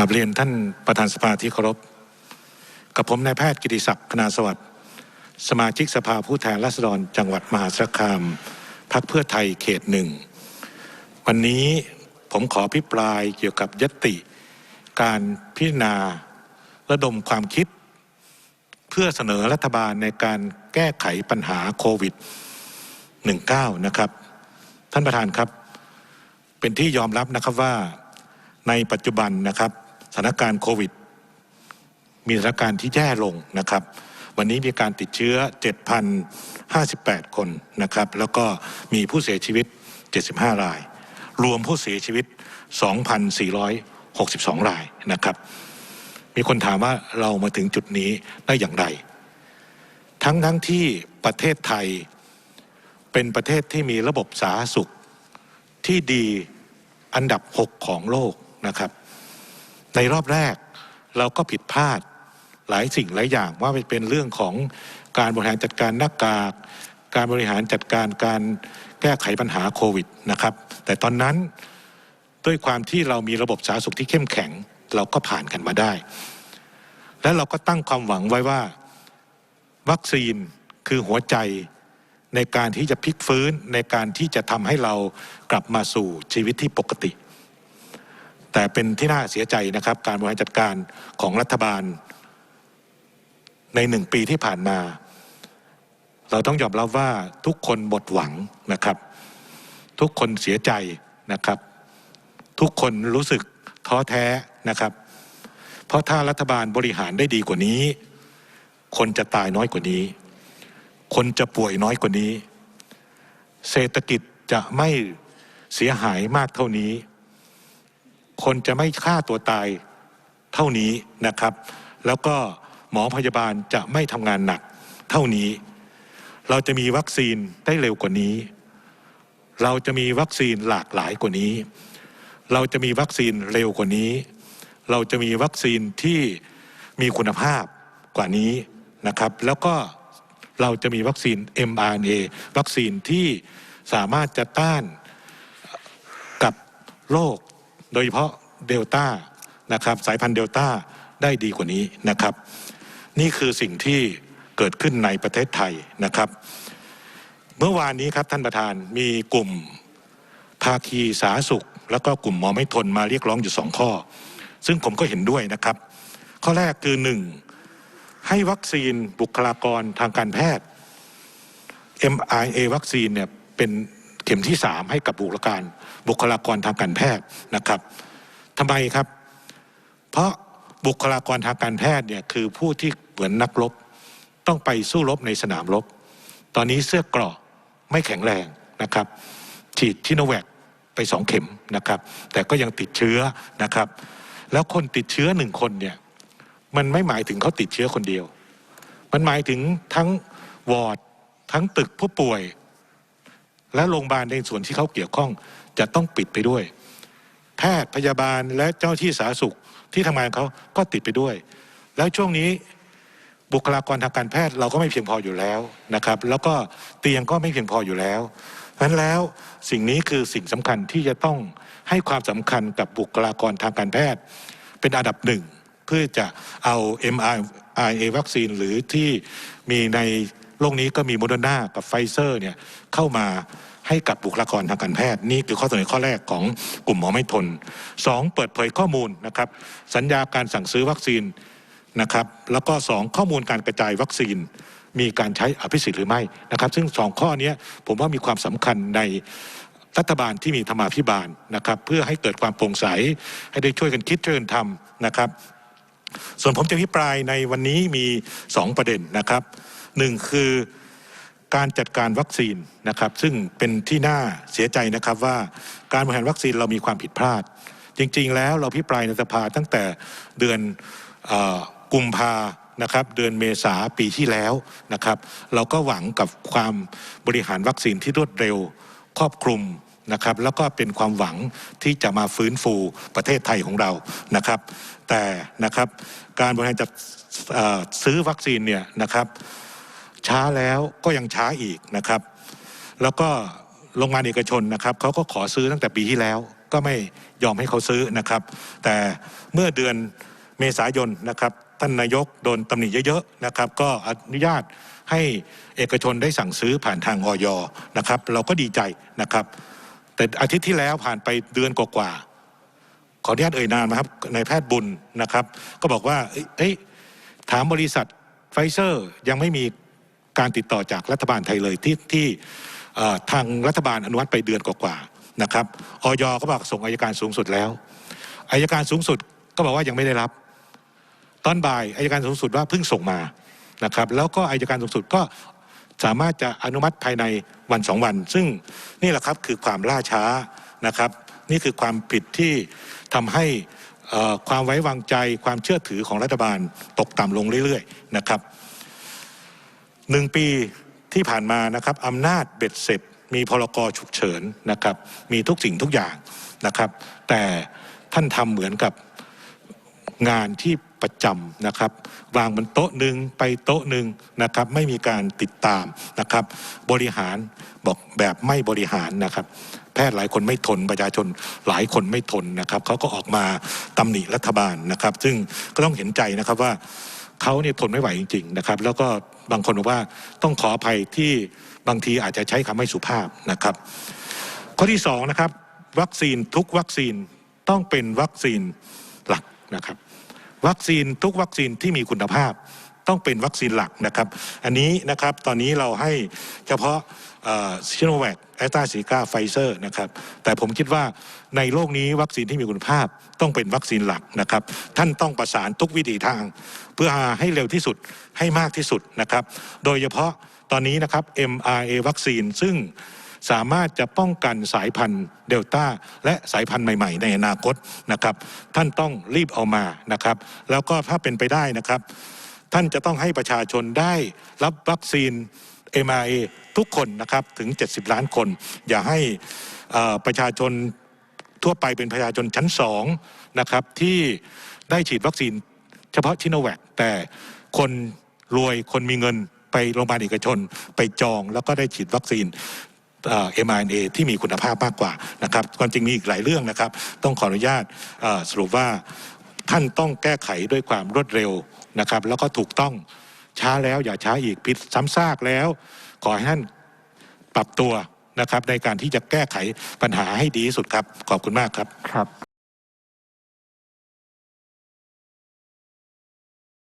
กราบเรียนท่านประธานสภาที่เคารพ กับผมนายแพทย์กิติศักดิ์คณาสวัสดิ์สมาชิกสภาผู้แทนราษฎรจังหวัดมหาสารคามพักเพื่อไทยเขตหนึ่ง วันนี้ผมขอพิปรายเกี่ยวกับยติ การพิจารณาระดมความคิด เพื่อเสนอรัฐบาลในการแก้ไขปัญหาโควิด 19 นะครับ ท่านประธานครับ เป็นที่ยอมรับนะครับว่าในปัจจุบันนะครับ สถานการณ์โควิด มีสถานการณ์ที่แย่ลงนะครับ วันนี้มีการติดเชื้อ 7,058 คนนะครับ แล้วก็มีผู้เสียชีวิต 75 ราย รวมผู้เสียชีวิต 2,462 รายนะครับ มีคนถามว่าเรามาถึงจุดนี้ได้อย่างไร ทั้งทั้งที่ประเทศไทยเป็นประเทศที่มีระบบสาธารณสุขที่ดีอันดับ 6 ของโลกนะครับ ในรอบแรกเราก็ผิดพลาดหลายสิ่งหลายอย่างว่าเป็นเรื่องของการบริหารจัดการหน้ากาก การบริหารจัดการการแก้ไขปัญหาโควิดนะครับ แต่ตอนนั้นด้วยความที่เรามีระบบสาธารณสุขที่เข้มแข็ง เราก็ผ่านกันมาได้ และเราก็ตั้งความหวังไว้ว่า วัคซีนคือหัวใจในการที่จะพลิกฟื้นในการที่จะทำให้เรากลับมาสู่ชีวิตที่ปกติ แต่เป็นที่น่าเสียใจนะครับ การบริหารจัดการของรัฐบาล ในหนึ่งปีที่ผ่านมา เราต้องยอมรับว่าทุกคนหมดหวังนะครับ ทุกคนเสียใจนะครับ ทุกคนรู้สึกท้อแท้นะครับ เพราะถ้ารัฐบาลบริหารได้ดีกว่านี้ คนจะตายน้อยกว่านี้ คนจะป่วยน้อยกว่านี้ เศรษฐกิจจะไม่เสียหายมากเท่านี้ คนจะไม่ฆ่าตัวตายเท่านี้นะครับ แล้วก็หมอพยาบาลจะไม่ทำงานหนักเท่านี้ เราจะมีวัคซีนได้เร็วกว่านี้ เราจะมีวัคซีนหลากหลายกว่านี้ เราจะมีวัคซีนเร็วกว่านี้ เราจะมีวัคซีนที่มีคุณภาพกว่านี้นะครับ แล้วก็เราจะมีวัคซีน mRNA วัคซีนที่สามารถจะต้านกับโรค โดยเฉพาะเดลต้านะครับสายพันธุ์เดลต้าได้ดีกว่านี้นะครับ นี่คือสิ่งที่เกิดขึ้นในประเทศไทยนะครับ เมื่อวานนี้ครับท่านประธานมีกลุ่มภาคีสาธารณสุข แล้วก็กลุ่มหมอไม่ทนมาเรียกร้องอยู่สองข้อ ซึ่งผมก็เห็นด้วยนะครับ ข้อแรกคือหนึ่งให้วัคซีนบุคลากรทางการแพทย์ mRNA วัคซีนเนี่ยเป็น ข็มที่สามให้กับบุคลากรบุคลากรทางการแพทย์นะครับทำไมครับ เพราะบุคลากรทางการแพทย์เนี่ยคือผู้ที่เหมือนนักรบ ต้องไปสู้รบในสนามรบ ตอนนี้เสื้อกราะไม่แข็งแรงนะครับ ฉีดทิโนแวคไปสองเข็มนะครับ แต่ก็ยังติดเชื้อนะครับ แล้วคนติดเชื้อหนึ่งคนเนี่ยมันไม่หมายถึงเขาติดเชื้อคนเดียว มันหมายถึงทั้งวอร์ดทั้งตึกผู้ป่วย และโรงพยาบาลในส่วนที่เขาเกี่ยวข้องจะต้องปิดไปด้วย แพทย์พยาบาลและเจ้าที่สาธารณสุขที่ทำงานเขาก็ติดไปด้วย แล้วช่วงนี้บุคลากรทางการแพทย์เราก็ไม่เพียงพออยู่แล้วนะครับ แล้วก็เตียงก็ไม่เพียงพออยู่แล้วเพราะฉะนั้นแล้วสิ่งนี้คือสิ่งสำคัญที่จะต้องให้ความสำคัญกับบุคลากรทางการแพทย์ เป็นอันดับหนึ่งเพื่อจะเอา mRNA วัคซีนหรือที่มีใน โลกนี้ก็มีโมเดอร์นากับไฟเซอร์เนี่ยเข้ามาให้กับบุคลากรทางการแพทย์นี่คือข้อเสนอข้อแรกของกลุ่มหมอไม่ทนสองเปิดเผยข้อมูลนะครับสัญญาการสั่งซื้อวัคซีนนะครับแล้วก็สองข้อมูลการกระจายวัคซีน มีการใช้อภิสิทธิ์หรือไม่นะครับซึ่งสองข้อนี้ผมว่ามีความสำคัญในรัฐบาลที่มีธรรมาภิบาลนะครับเพื่อให้เกิดความโปร่งใส ให้ได้ช่วยกันคิดช่วยกันทำนะครับ ส่วนผมจะพิปรายในวันนี้มีสองประเด็นนะครับ หนึ่งคือการจัดการวัคซีนนะครับซึ่งเป็นที่น่าเสียใจนะครับว่าการบริหารวัคซีนเรามีความผิดพลาด จริงๆ แล้วเราพิปรายในสภาตั้งแต่เดือนกุมภานะครับเดือนเมษาปีที่แล้วนะครับ เราก็หวังกับความบริหารวัคซีนที่รวดเร็วครอบคลุมนะครับ แล้วก็เป็นความหวังที่จะมาฟื้นฟูประเทศไทยของเรานะครับ แต่นะครับการบริหารจัดซื้อวัคซีนเนี่ยนะครับ ช้าแล้วก็ยังช้าอีกนะครับ แล้วก็โรงงานเอกชนนะครับเขาก็ขอซื้อตั้งแต่ปีที่แล้ว ก็ไม่ยอมให้เขาซื้อนะครับ แต่เมื่อเดือนเมษายนนะครับท่านนายกโดนตำหนิเยอะๆนะครับ ก็อนุญาตให้เอกชนได้สั่งซื้อผ่านทางออยนะครับ เราก็ดีใจนะครับ แต่อาทิตย์ที่แล้วผ่านไปเดือนกว่าๆขออนุญาตเอ่ยนามนะครับนายแพทย์บุญนะครับ ก็บอกว่าเอ้ยเอ้ยถามบริษัทไฟเซอร์ยังไม่มี การติดต่อจากรัฐบาลไทยเลยที่ที่ทางรัฐบาลอนุมัติไปเดือนกว่าๆนะครับออยก็บอกส่งอายการสูงสุดแล้วอายการสูงสุดก็บอกว่ายังไม่ได้รับ ตอนบ่ายอายการสูงสุดว่าเพิ่งส่งมานะครับ แล้วก็อายการสูงสุดก็สามารถจะอนุมัติภายในวันสองวัน ซึ่งนี่แหละครับคือความล่าช้านะครับ นี่คือความผิดที่ทำให้ความไว้วางใจความเชื่อถือของรัฐบาลตกต่ำลงเรื่อยๆนะครับ หนึ่งปีที่ผ่านมานะครับอำนาจเบ็ดเสร็จมีพรกฉุกเฉินนะครับ มีทุกสิ่งทุกอย่างนะครับ แต่ท่านทำเหมือนกับงานที่ประจำนะครับวางบนโต๊ะหนึ่งไปโต๊ะหนึ่งนะครับ ไม่มีการติดตามนะครับ บริหารบอกแบบไม่บริหารนะครับ แพทย์หลายคนไม่ทนประชาชนหลายคนไม่ทนนะครับเขาก็ออกมาตำหนิรัฐบาลนะครับ ซึ่งก็ต้องเห็นใจนะครับว่า เขาเนี่ยทนไม่ไหวจริง ๆ นะครับ แล้วก็บางคนบอกว่าต้องขออภัยที่บางทีอาจจะใช้คำไม่สุภาพนะครับ ข้อที่สองนะครับ วัคซีนทุกวัคซีนต้องเป็นวัคซีนหลักนะครับ วัคซีนทุกวัคซีนที่มีคุณภาพ ต้องเป็นวัคซีนหลักนะครับ อันนี้นะครับตอนนี้เราให้เฉพาะชิโนแวคแอสตราซีกาไฟเซอร์นะครับ แต่ผมคิดว่าในโลกนี้วัคซีนที่มีคุณภาพต้องเป็นวัคซีนหลักนะครับ ท่านต้องประสานทุกวิถีทาง เพื่อให้เร็วที่สุดให้มากที่สุดนะครับ โดยเฉพาะตอนนี้นะครับ mRNA วัคซีนซึ่งสามารถจะป้องกันสายพันธุ์เดลต้าและสายพันธุ์ใหม่ ๆ ในอนาคตนะครับ ท่านต้องรีบเอามานะครับ แล้วก็ถ้าเป็นไปได้นะครับ ท่านจะต้องให้ประชาชนได้รับวัคซีน m r a ทุกคนนะครับถึง 70 ล้านคน อย่าให้ประชาชนทั่วไปเป็นประชาชนชั้นสองนะครับที่ได้ฉีดวัคซีนเฉพาะชิโนแวคแต่คนรวยคนมีเงินไปโรงพยาบาลเอกชน ไปจองแล้วก็ได้ฉีดวัคซีนเอ่อ mRNA ที่มีคุณภาพมากกว่านะครับความจริงมีอีกหลายเรื่องนะครับ ต้องขออนุญาตสรุปว่าท่านต้องแก้ไขด้วยความรวดเร็ว นะครับแล้วก็ถูกต้องช้าแล้วอย่าช้าอีกผิดซ้ำซากแล้ว ขอให้ท่านปรับตัวนะครับในการที่จะแก้ไขปัญหาให้ดีที่สุดครับ ขอบคุณมากครับครับ